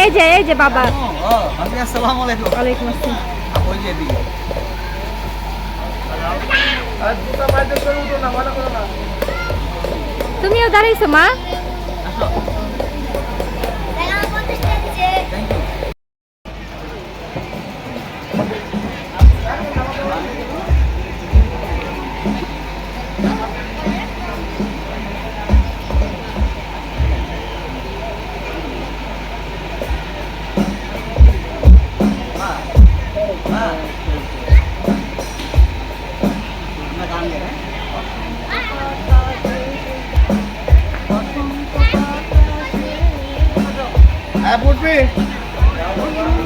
এই যে এই যে বাবা। আসসালামু আলাইকুম। তুমিও দাঁড়াইছো মা? Apple Pay.